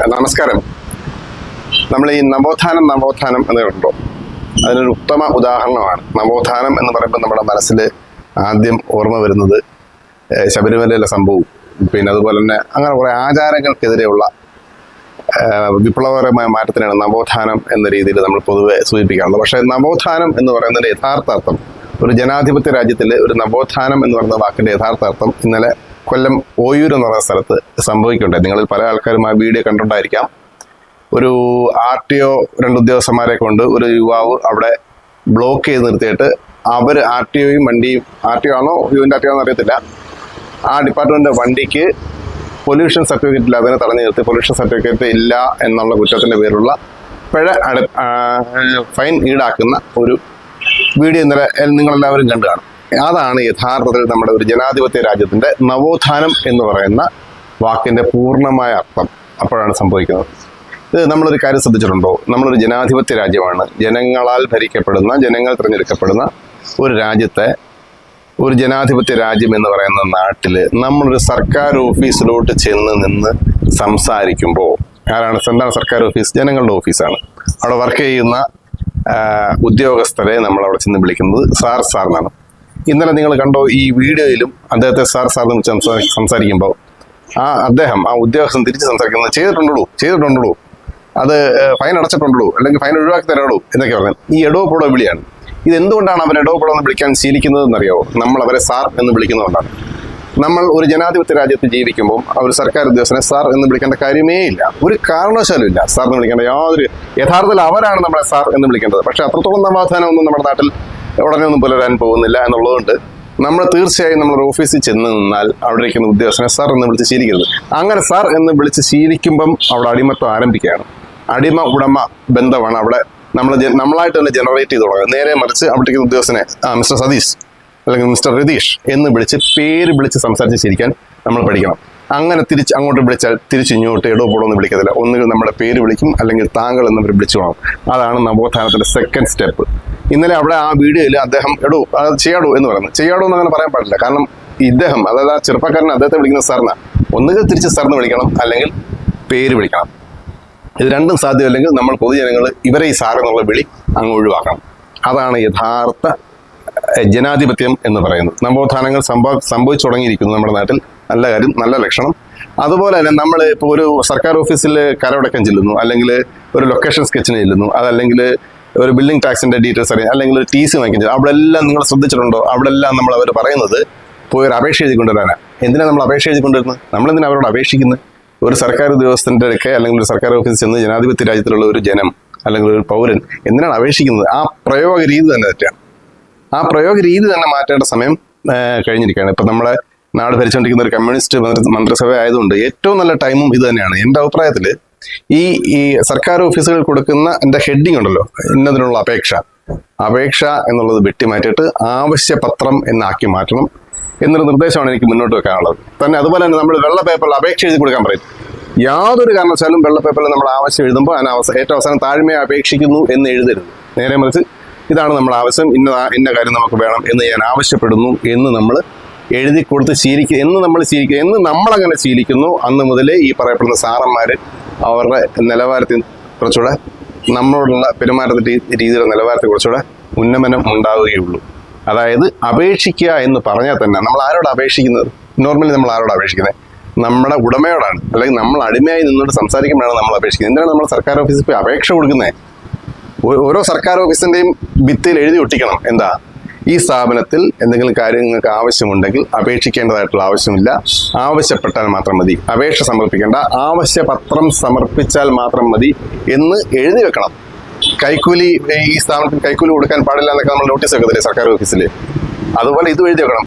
നമസ്കാരം. നമ്മൾ ഈ നവോത്ഥാനം നവോത്ഥാനം എന്ന് കേട്ടോ അതിനൊരു ഉത്തമ ഉദാഹരണമാണ്. നവോത്ഥാനം എന്ന് പറയുമ്പോൾ നമ്മുടെ മനസ്സിൽ ആദ്യം ഓർമ്മ വരുന്നത് ശബരിമലയിലെ സംഭവം പിന്നെ അതുപോലെ തന്നെ അങ്ങനെ കുറേ ആചാരങ്ങൾക്കെതിരെയുള്ള വിപ്ലവകരമായ മാറ്റത്തിനാണ് നവോത്ഥാനം എന്ന രീതിയിൽ നമ്മൾ പൊതുവെ സൂചിപ്പിക്കാറുള്ളത്. പക്ഷേ നവോത്ഥാനം എന്ന് പറയുന്നതിന്റെ യഥാർത്ഥ അർത്ഥം ഒരു ജനാധിപത്യ രാജ്യത്തിൽ ഒരു നവോത്ഥാനം എന്ന് പറയുന്ന വാക്കിന്റെ യഥാർത്ഥ അർത്ഥം ഇന്നലെ കൊല്ലം ഓയൂർ എന്ന് പറയുന്ന സ്ഥലത്ത് സംഭവിക്കുന്നുണ്ട്. നിങ്ങളിൽ പല ആൾക്കാരും ആ വീഡിയോ കണ്ടുകൊണ്ടായിരിക്കാം ഒരു ആർ ടി ഒ രണ്ട് ഉദ്യോഗസ്ഥന്മാരെ കൊണ്ട് ഒരു യുവാവ് അവിടെ ബ്ലോക്ക് ചെയ്ത് നിർത്തിയിട്ട് അവർ ആർ ടി ഒയും വണ്ടിയും ആർ ടി ഒ ആണോ യുവിന്റെ ആർ ടി ഒ ആണോ അറിയത്തില്ല. ആ ഡിപ്പാർട്ട്മെന്റിന്റെ വണ്ടിക്ക് പൊല്യൂഷൻ സർട്ടിഫിക്കറ്റ് ഇല്ല. അതിനെ തടഞ്ഞു നിർത്തി. പൊല്യൂഷൻ സർട്ടിഫിക്കറ്റ് ഇല്ല എന്നുള്ള കുറ്റത്തിന്റെ പേരിലുള്ള പിഴ ഫൈൻ ഈടാക്കുന്ന ഒരു വീഡിയോ ഇന്നലെ നിങ്ങളെല്ലാവരും കണ്ടു കാണും. അതാണ് യഥാർത്ഥത്തിൽ നമ്മുടെ ഒരു ജനാധിപത്യ രാജ്യത്തിന്റെ നവോത്ഥാനം എന്ന് പറയുന്ന വാക്കിന്റെ പൂർണമായ അർത്ഥം. അപ്പോഴാണ് സംഭവിക്കുന്നത്. ഇത് നമ്മളൊരു കാര്യം ശ്രദ്ധിച്ചിട്ടുണ്ടോ? നമ്മളൊരു ജനാധിപത്യ രാജ്യമാണ്. ജനങ്ങളാൽ ഭരിക്കപ്പെടുന്ന ജനങ്ങൾ തിരഞ്ഞെടുക്കപ്പെടുന്ന ഒരു രാജ്യത്തെ ഒരു ജനാധിപത്യ രാജ്യം എന്ന് പറയുന്ന നാട്ടിൽ നമ്മളൊരു സർക്കാർ ഓഫീസിലോട്ട് ചെന്ന് നിന്ന് സംസാരിക്കുമ്പോൾ ആരാണ്? എന്താണ് സർക്കാർ ഓഫീസ്? ജനങ്ങളുടെ ഓഫീസാണ്. അവിടെ വർക്ക് ചെയ്യുന്ന ഉദ്യോഗസ്ഥരെ നമ്മൾ അവിടെ ചെന്ന് വിളിക്കുന്നത് സാർ സാർ എന്നാണ് ഇന്നലെ നിങ്ങൾ കണ്ടോ ഈ വീഡിയോയിലും അദ്ദേഹത്തെ സാർ എന്ന് സംസാരിക്കുമ്പോൾ ആ അദ്ദേഹം ആ ഉദ്യോഗസ്ഥൻ തിരിച്ച് സംസാരിക്കുന്നത് ചെയ്തിട്ടുണ്ടോ ചെയ്തിട്ടുണ്ടോ അത് ഫൈൻ അടച്ചിട്ടുണ്ടോ അല്ലെങ്കിൽ ഫൈൻ ഒഴിവാക്കി തരാടോ എന്നൊക്കെ പറഞ്ഞു ഈ എടോ പൊടോ വിളിയാണ്. ഇത് എന്തുകൊണ്ടാണ് അവർ എടോ പൊടോ എന്ന് വിളിക്കാൻ ശീലിക്കുന്നത് എന്നറിയാവോ നമ്മൾ അവരെ സാർ എന്ന് വിളിക്കുന്നതുകൊണ്ടാണ്. നമ്മൾ ഒരു ജനാധിപത്യ രാജ്യത്ത് ജീവിക്കുമ്പോൾ ഒരു സർക്കാർ ഉദ്യോഗസ്ഥനെ സാർ എന്ന് വിളിക്കേണ്ട കാര്യമേ ഇല്ല. ഒരു കാരണവശാലും ഇല്ല. സാർ എന്ന് വിളിക്കേണ്ട യാതൊരു യഥാർത്ഥത്തിൽ അവരാണ് നമ്മളെ സാർ എന്ന് വിളിക്കേണ്ടത്. പക്ഷേ അത്രത്തോളം സമാധാനം ഒന്നും നമ്മുടെ നാട്ടിൽ ഉടനെ ഒന്നും പുലരാൻ പോകുന്നില്ല എന്നുള്ളതുകൊണ്ട് നമ്മൾ തീർച്ചയായും നമ്മൾ ഓഫീസിൽ ചെന്ന് നിന്നാൽ അവിടെ ഇരിക്കുന്ന ഉദ്യോഗസ്ഥനെ സാർ എന്ന് വിളിച്ച് ശീലിക്കരുത്. അങ്ങനെ സാർ എന്ന് വിളിച്ച് ശീലിക്കുമ്പം അവിടെ അടിമത്തം ആരംഭിക്കുകയാണ്. അടിമ ഉടമ ബന്ധമാണ് അവിടെ നമ്മൾ നമ്മളായിട്ട് തന്നെ ജനറേറ്റ് ചെയ്ത് തുടങ്ങുക. നേരെ മറിച്ച് അവിടെ ഇരിക്കുന്ന ഉദ്യോഗസ്ഥനെ ആ മിസ്റ്റർ സതീഷ് അല്ലെങ്കിൽ മിസ്റ്റർ രതീഷ് എന്ന് വിളിച്ച് പേര് വിളിച്ച് സംസാരിച്ച് ശരിക്കാൻ നമ്മൾ പഠിക്കണം. അങ്ങനെ തിരിച്ച് അങ്ങോട്ട് വിളിച്ചാൽ തിരിച്ച് ഇങ്ങോട്ട് എടോ പോടോ എന്ന് വിളിക്കത്തില്ല. ഒന്നുകിൽ നമ്മുടെ പേര് വിളിക്കും അല്ലെങ്കിൽ താങ്കൾ എന്നവർ വിളിച്ചു പോകണം അതാണ് നവോത്ഥാനത്തിന്റെ സെക്കൻഡ് സ്റ്റെപ്പ് ഇന്നലെ അവിടെ ആ വീഡിയോയിൽ അദ്ദേഹം എടോ അത് ചെയ്യാടോ എന്ന് പറയുന്നത് ചെയ്യാടോ എന്ന് അങ്ങനെ പറയാൻ പാടില്ല. കാരണം ഇദ്ദേഹം അതായത് ആ ചെറുപ്പക്കാരൻ അദ്ദേഹത്തെ വിളിക്കുന്ന സാറിന ഒന്നുകിൽ തിരിച്ച് സാറിന് വിളിക്കണം അല്ലെങ്കിൽ പേര് വിളിക്കണം. ഇത് രണ്ടും സാധ്യമല്ലെങ്കിൽ നമ്മൾ പൊതുജനങ്ങൾ ഇവരെ ഈ സാറെന്നുള്ള വിളി അങ്ങ് ഒഴിവാക്കണം. അതാണ് യഥാർത്ഥ ജനാധിപത്യം എന്ന് പറയുന്നത്. നവോത്ഥാനങ്ങൾ സംഭവ സംഭവിച്ചു തുടങ്ങിയിരിക്കുന്നു നമ്മുടെ നാട്ടിൽ. നല്ല കാര്യം നല്ല ലക്ഷണം. അതുപോലെ തന്നെ നമ്മൾ ഇപ്പോൾ ഒരു സർക്കാർ ഓഫീസിൽ കരമടക്കം ചെല്ലുന്നു. അല്ലെങ്കിൽ ഒരു ലൊക്കേഷൻ സ്കെച്ചിന് ചെല്ലുന്നു. അതല്ലെങ്കിൽ ഒരു ബിൽഡിംഗ് ടാക്സിന്റെ ഡീറ്റെയിൽസ് അറിയാം. അല്ലെങ്കിൽ ഒരു ടി സി വാങ്ങിക്കാൻ അവിടെ എല്ലാം നിങ്ങൾ ശ്രദ്ധിച്ചിട്ടുണ്ടോ? അവിടെ എല്ലാം നമ്മൾ അവർ പറയുന്നത് പോയി ഒരു അപേക്ഷ എഴുതി കൊണ്ടുവരാനാ എന്തിനാണ് നമ്മൾ അപേക്ഷ എഴുതി കൊണ്ടുവരുന്നത് നമ്മളെന്തിനാണ് അവരോട് അപേക്ഷിക്കുന്നത് ഒരു സർക്കാർ ഉദ്യോഗസ്ഥന്റെ അടുക്കെ അല്ലെങ്കിൽ ഒരു സർക്കാർ ഓഫീസിൽ ചെന്ന് ജനാധിപത്യ രാജ്യത്തിലുള്ള ഒരു ജനം അല്ലെങ്കിൽ ഒരു പൗരൻ എന്തിനാണ് അപേക്ഷിക്കുന്നത്? ആ പ്രയോഗ രീതി തന്നെ തെറ്റാണ് ആ പ്രയോഗ രീതി തന്നെ മാറ്റേണ്ട സമയം കഴിഞ്ഞിരിക്കുകയാണ്. ഇപ്പം നമ്മളെ നാട് ഭരിച്ചുകൊണ്ടിരിക്കുന്ന ഒരു കമ്മ്യൂണിസ്റ്റ് മന്ത്രി- മന്ത്രിസഭ ആയതുകൊണ്ട് ഏറ്റവും നല്ല ടൈമും ഇത് തന്നെയാണ്. എന്റെ അഭിപ്രായത്തിൽ ഈ ഈ സർക്കാർ ഓഫീസുകൾ കൊടുക്കുന്ന എന്റെ ഹെഡിങ് ഉണ്ടല്ലോ ഇന്നതിനുള്ള അപേക്ഷ. അപേക്ഷ എന്നുള്ളത് വെട്ടിമാറ്റിയിട്ട് ആവശ്യപത്രം എന്നാക്കി മാറ്റണം എന്നൊരു നിർദ്ദേശമാണ് എനിക്ക് മുന്നോട്ട് വെക്കാനുള്ളത്. തന്നെ അതുപോലെ തന്നെ നമ്മൾ വെള്ള പേപ്പറിൽ അപേക്ഷ എഴുതി കൊടുക്കാൻ പറയും. യാതൊരു കാരണവശാലും വെള്ള പേപ്പറിൽ നമ്മൾ ആവശ്യം എഴുതുമ്പോൾ അതിന് അവസാനം ഏറ്റവും അവസാനം താഴ്മയെ അപേക്ഷിക്കുന്നു എന്ന് എഴുതരുത്. നേരെ മറിച്ച് ഇതാണ് നമ്മുടെ ആവശ്യം ഇന്ന ഇന്ന കാര്യം നമുക്ക് വേണം എന്ന് ഞാൻ ആവശ്യപ്പെടുന്നു എന്ന് നമ്മൾ എഴുതി കൊടുത്ത് ശീലിക്കുക എന്ന് നമ്മൾ ശീലിക്കുക എന്ന് നമ്മളങ്ങനെ ശീലിക്കുന്നു. അന്ന് മുതലേ ഈ പറയപ്പെടുന്ന സാറന്മാർ അവരുടെ നിലവാരത്തിൽ കുറച്ചുകൂടെ നമ്മളോടുള്ള പെരുമാറ്റത്തിന്റെ രീതിയിലുള്ള നിലവാരത്തിൽ കുറച്ചുകൂടെ ഉന്നമനം ഉണ്ടാവുകയുള്ളൂ. അതായത് അപേക്ഷിക്കുക എന്ന് പറഞ്ഞാൽ തന്നെ നമ്മൾ ആരോട് അപേക്ഷിക്കുന്നത്? നോർമലി നമ്മൾ ആരോട് അപേക്ഷിക്കുന്നത്? നമ്മുടെ ഉടമയോടാണ്. അല്ലെങ്കിൽ നമ്മൾ അടിമയായി നിന്നോട് സംസാരിക്കുമ്പോഴാണ് നമ്മൾ അപേക്ഷിക്കുന്നത്. എന്തിനാണ് നമ്മൾ സർക്കാർ ഓഫീസിൽ പോയി അപേക്ഷ കൊടുക്കുന്നത്? ഓരോ സർക്കാർ ഓഫീസിന്റെയും ഭിത്തിയിൽ എഴുതി ഒട്ടിക്കണം. എന്താ? ഈ സ്ഥാപനത്തിൽ എന്തെങ്കിലും കാര്യങ്ങൾക്ക് ആവശ്യമുണ്ടെങ്കിൽ അപേക്ഷിക്കേണ്ടതായിട്ടുള്ള ആവശ്യമില്ല. ആവശ്യപ്പെട്ടാൽ മാത്രം മതി. അപേക്ഷ സമർപ്പിക്കേണ്ട. ആവശ്യപത്രം സമർപ്പിച്ചാൽ മാത്രം മതി എന്ന് എഴുതി വെക്കണം. കൈക്കൂലി ഈ സ്ഥാപനത്തിൽ കൈക്കൂലി കൊടുക്കാൻ പാടില്ല എന്നൊക്കെ നമ്മൾ നോട്ടീസ് വെക്കത്തില്ലേ സർക്കാർ ഓഫീസിൽ അതുപോലെ ഇത് എഴുതി വെക്കണം.